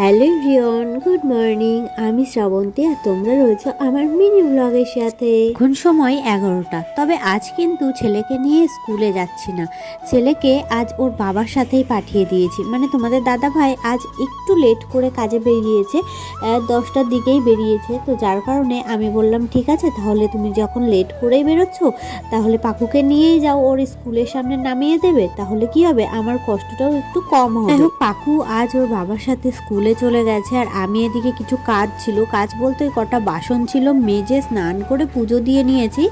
Hello রিয়ন good morning. আমি শ্রাবন্তী আর তোমরা রয়েছো আমার মিনি ব্লগের সাথে। এখন সময় এগারোটা তবে আজ কিন্তু ছেলেকে নিয়ে স্কুলে যাচ্ছি না। ছেলেকে আজ ওর বাবার সাথেই পাঠিয়ে দিয়েছি। মানে তোমাদের দাদা ভাই আজ একটু লেট করে কাজে বেরিয়েছে দশটার দিকেই বেরিয়েছে। তো যার কারণে আমি বললাম ঠিক আছে তাহলে তুমি যখন লেট করেই বেরোচ্ছ তাহলে পাকুকে নিয়েই যাও ওর স্কুলের সামনে নামিয়ে দেবে। তাহলে কি হবে? আমার কষ্টটাও একটু কম হবে। পাকু আজ ওর বাবার সাথে স্কুলে চলে গেছে আর আমি এদিকে কিছু কাজ ছিল। কাজ বলতে কটা বাসন ছিল, মেজে স্নান করে পুজো দিয়ে নিয়েছি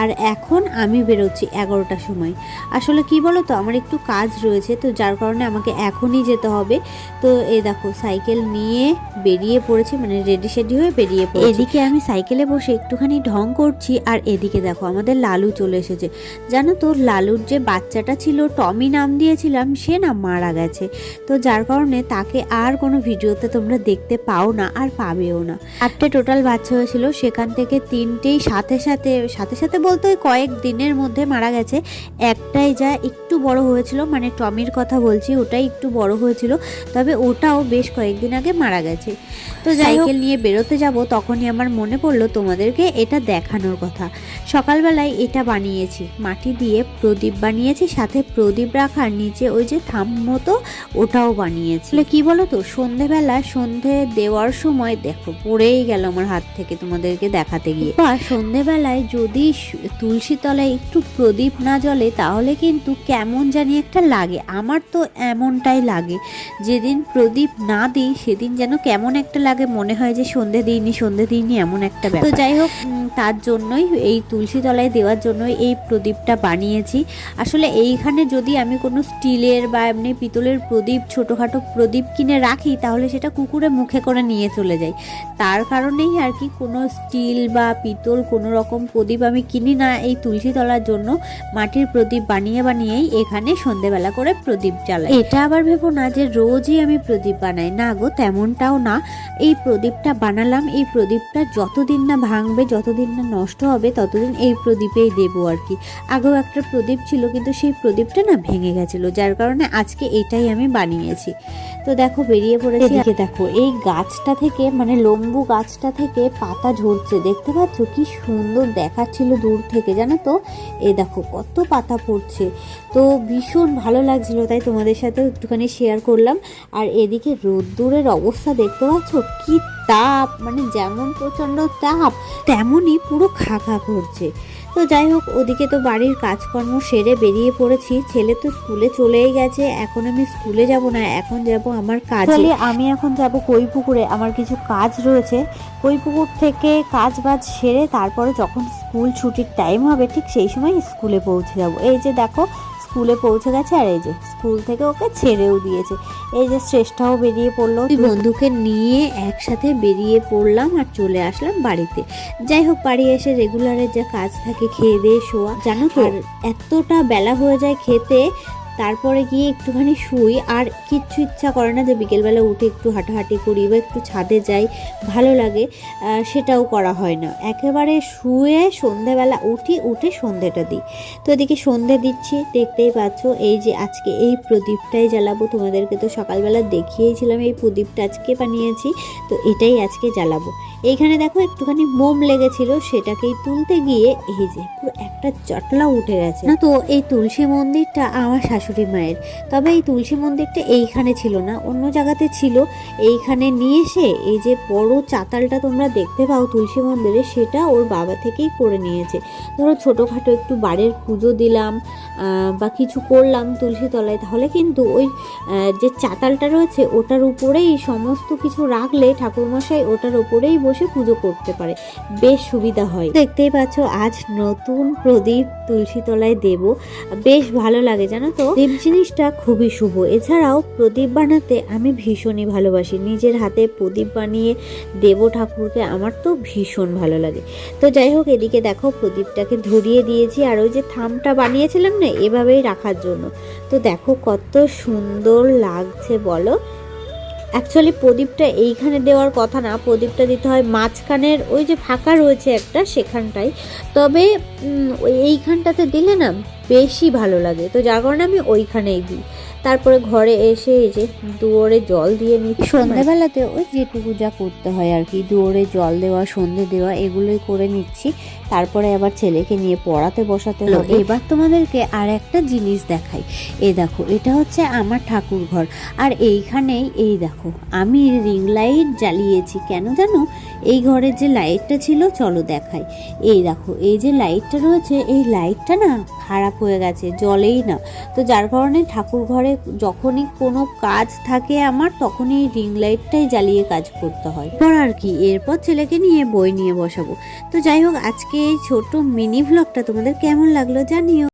আর এখন আমি বেরোচ্ছি এগারোটার সময়। আসলে কি বলো তো আমার একটু কাজ রয়েছে তো যার কারণে আমাকে এখনই যেতে হবে। তো এই দেখো, সাইকেল নিয়ে বেরিয়ে পড়েছি মানে রেডি সেডি হয়ে বেরিয়ে পড়েছি। এদিকে আমি সাইকেলে বসে একটুখানি ঢং করছি আর এদিকে দেখো, আমাদের লালু চলে এসেছে। জানো তো, লালুর যে বাচ্চাটা ছিল, টমি নাম দিয়েছিলাম, সে না মারা গেছে। তো যার কারণে তাকে আর কোনো ভিডিওতে তোমরা দেখতে পাও না আর পাবেও না। চারটে টোটাল বাচ্চা হয়েছিল সেখান থেকে তিনটেই সাথে সাথে সাথে সাথে বলতে ওই কয়েক দিনের মধ্যে মারা গেছে। একটাই যা একটু বড় হয়েছিল মানে টমির কথা বলছি ওটাই একটু বড় হয়েছিল তবে ওটাও বেশ কয়েকদিন আগে মারা গেছে। তো সাইকেল নিয়ে বেরোতে যাব তখনই আমার মনে পড়ল তোমাদেরকে এটা দেখানোর কথা। সকালবেলায় এটা বানিয়েছি মাটি দিয়ে প্রদীপ বানিয়েছি সাথে প্রদীপ রাখার নিচে ওই যে থাম মতো ওটাও বানিয়েছি। কি বলো তো সন্ধেবেলা সন্ধে দেওয়ার সময়, দেখো, পড়েই গেল আমার হাত থেকে তোমাদেরকে দেখাতে গিয়ে। বা সন্ধেবেলায় যদি তুলসী তলায় একটু প্রদীপ না জ্বলে, তাহলে কিন্তু কেমন জানি একটা লাগে। আমার তো এমনটাই লাগে। যেদিন প্রদীপ না দিই, সেদিন যেন কেমন একটা লাগে। মনে হয় যে সন্ধে দিইনি সন্ধে দিইনি, এমন একটা ব্যাপার। তো যাই হোক তার জন্যই এই তুলসী তলায় দেওয়ার জন্যই এই প্রদীপটা বানিয়েছি। আসলে এইখানে যদি আমি কোনো স্টিলের বা এমনি পিতলের প্রদীপ, ছোটোখাটো প্রদীপ কিনে রাখি, তাহলে সেটা কুকুরে মুখে করে নিয়ে চলে যায় তার কারণেই আর কি কোনো স্টিল বা পিতল কোনো রকম প্রদীপ আমি কিনি না এই তুলসী তলার জন্য। মাটির প্রদীপ বানিয়ে বানিয়েই এখানে সন্ধেবেলা করে প্রদীপ জ্বালাই। এটা আবার ভেবো না যে রোজই আমি প্রদীপ বানাই। না গো, তেমনটাও না। এই প্রদীপটা বানালাম, এই প্রদীপটা যতদিন না ভাঙবে, যতদিন না নষ্ট হবে, ততদিন এই প্রদীপেই দেবো আর কি। আগেও একটা প্রদীপ ছিল, কিন্তু সেই প্রদীপটা না ভেঙে গেছিল, যার কারণে আজকে এটাই আমি বানিয়েছি। তো দেখো, বেরিয়ে পড়েছি। এদিকে দেখো এই গাছটা থেকে মানে লম্বু গাছটা থেকে পাতা ঝরছে। দেখতে পাচ্ছ কি সুন্দর দেখাচ্ছিল দূর থেকে জানো তো? এ দেখো কত পাতা পড়ছে। তো ভীষণ ভালো লাগছিল তাই তোমাদের সাথেও একটুখানি শেয়ার করলাম। আর এদিকে রোদ্দুরের অবস্থা দেখতে পাচ্ছ? কি তাপ মানে যেমন প্রচণ্ড তাপ তেমনই পুরো খা খা করছে। তো যাই হোক, ওদিকে তো বাড়ির কাজকর্ম সেরে বেরিয়ে পড়েছি। ছেলে তো স্কুলে চলেই গেছে, এখন আমি স্কুলে যাব না, এখন যাব আমার কাজে। আমি এখন যাব কই পুকুরে আমার কিছু কাজ রয়েছে। কই পুকুর থেকে কাজ বাজ সেরে তারপরে যখন স্কুল ছুটির টাইম হবে, ঠিক সেই সময় স্কুলে পৌঁছে যাব। এই যে দেখো স্কুলে পৌঁছে গেছে আর এই যে স্কুল থেকে ওকে ছেড়েও দিয়েছে। এই যে শ্রেষ্ঠাও বেরিয়ে পড়ল। দুই বন্ধুকে নিয়ে একসাথে বেরিয়ে পড়লাম আর চলে আসলাম বাড়িতে। যাই হোক বাড়ি এসে রেগুলারের যা কাজ থাকে খেয়ে দিয়ে শোয়া। জানো তো এতটা বেলা হয়ে যায় খেতে তারপরে গিয়ে একটুখানি শুই, আর কিচ্ছু ইচ্ছা করে না যে বিকেলবেলা উঠে একটু হাঁটাহাঁটি করি বা একটু ছাদে যাই, ভালো লাগে সেটাও করা হয় না। একেবারে শুয়ে সন্ধেবেলা উঠি, উঠে সন্ধেটা দিই। তো এদিকে সন্ধে দিচ্ছি, দেখতেই পাচ্ছ এই যে আজকে এই প্রদীপটাই জ্বালাবো। তোমাদেরকে তো সকালবেলা দেখিয়েছিলাম এই প্রদীপটা আজকে বানিয়েছি, তো এটাই আজকে জ্বালাবো। এইখানে দেখো একটুখানি মোম লেগেছিল, সেটাকেই তুলতে গিয়ে এই যে পুরো একটা চটলা উঠে গেছে। না তো, এই তুলসী মন্দিরটা আমার শাশুড়ি মায়ের। তবে এই তুলসী মন্দিরটা এইখানে ছিল না, অন্য জায়গাতে ছিল। এইখানে নিয়ে এসে এই যে বড় চাতালটা তোমরা দেখতে পাও তুলসী মন্দিরে, সেটা ওর বাবা থেকেই করে নিয়েছে। ধরো ছোটোখাটো একটু বাড়ির পুজো দিলাম বা কিছু করলাম তুলসী তলায়, তাহলে কিন্তু ওই যে চাতালটা রয়েছে, ওটার উপরেই সমস্ত কিছু রাখলে ঠাকুরমশাই ওটার উপরেই পুজো করতে পারে। বেশ সুবিধা হয়। দেখতেই পাচ্ছ, আজ নতুন প্রদীপ তুলসী তলায় দেব। বেশ ভালো লাগে, জানো তো? দীপ জিনিসটা খুবই শুভ। এছাড়াও প্রদীপ বানাতে আমি ভীষণই ভালোবাসি। নিজের হাতে প্রদীপ বানিয়ে দেব ঠাকুরকে, আমার তো ভীষণ ভালো লাগে। তো যাই হোক, এদিকে দেখো, প্রদীপটাকে ধরিয়ে দিয়েছি। আর ওই যে থামটা বানিয়েছিলাম না, এভাবেই রাখার জন্য। তো দেখো, কত সুন্দর লাগছে, বলো? অ্যাকচুয়ালি প্রদীপটা এইখানে দেওয়ার কথা না। প্রদীপটা দিতে হয় মাঝখানের ওই যে ফাঁকা রয়েছে একটা, সেখানটায়। তবে ওই এইখানটাতে দিলে না বেশি ভালো লাগে। তো যার কারণে আমি ওইখানেই দিই। তারপরে ঘরে এসে এই যে দুয়ারে জল দিয়ে নিচ্ছি সন্ধ্যাবেলাতে ওই যেটুকু যা করতে হয় আর কি দুয়ারে জল দেওয়া সন্ধে দেওয়া এগুলোই করে নিচ্ছি। তারপরে আবার ছেলেকে নিয়ে পড়াতে বসাতে হলো এবার তোমাদেরকে আর একটা জিনিস দেখাই। এই দেখো এটা হচ্ছে আমার ঠাকুর ঘর। আর এইখানেই এই দেখো আমি রিং লাইট জ্বালিয়েছি। কেন জানো? এই ঘরের যে লাইটটা ছিল চলো দেখাই। এই দেখো এই যে লাইটটা রয়েছে এই লাইটটা না খারাপ হয়ে গেছে, জলেই না। তো যার কারণে ঠাকুর ঘরে যখনই কোনো কাজ থাকে আমার, তখনই রিং লাইটটাই জ্বালিয়ে কাজ করতে হয়। পর আর কি, এরপর ছেলেকে নিয়ে বই নিয়ে বসাবো। তো যাই হোক, আজকে এই ছোট মিনি ভ্লগটা তোমাদের কেমন লাগল জানিও।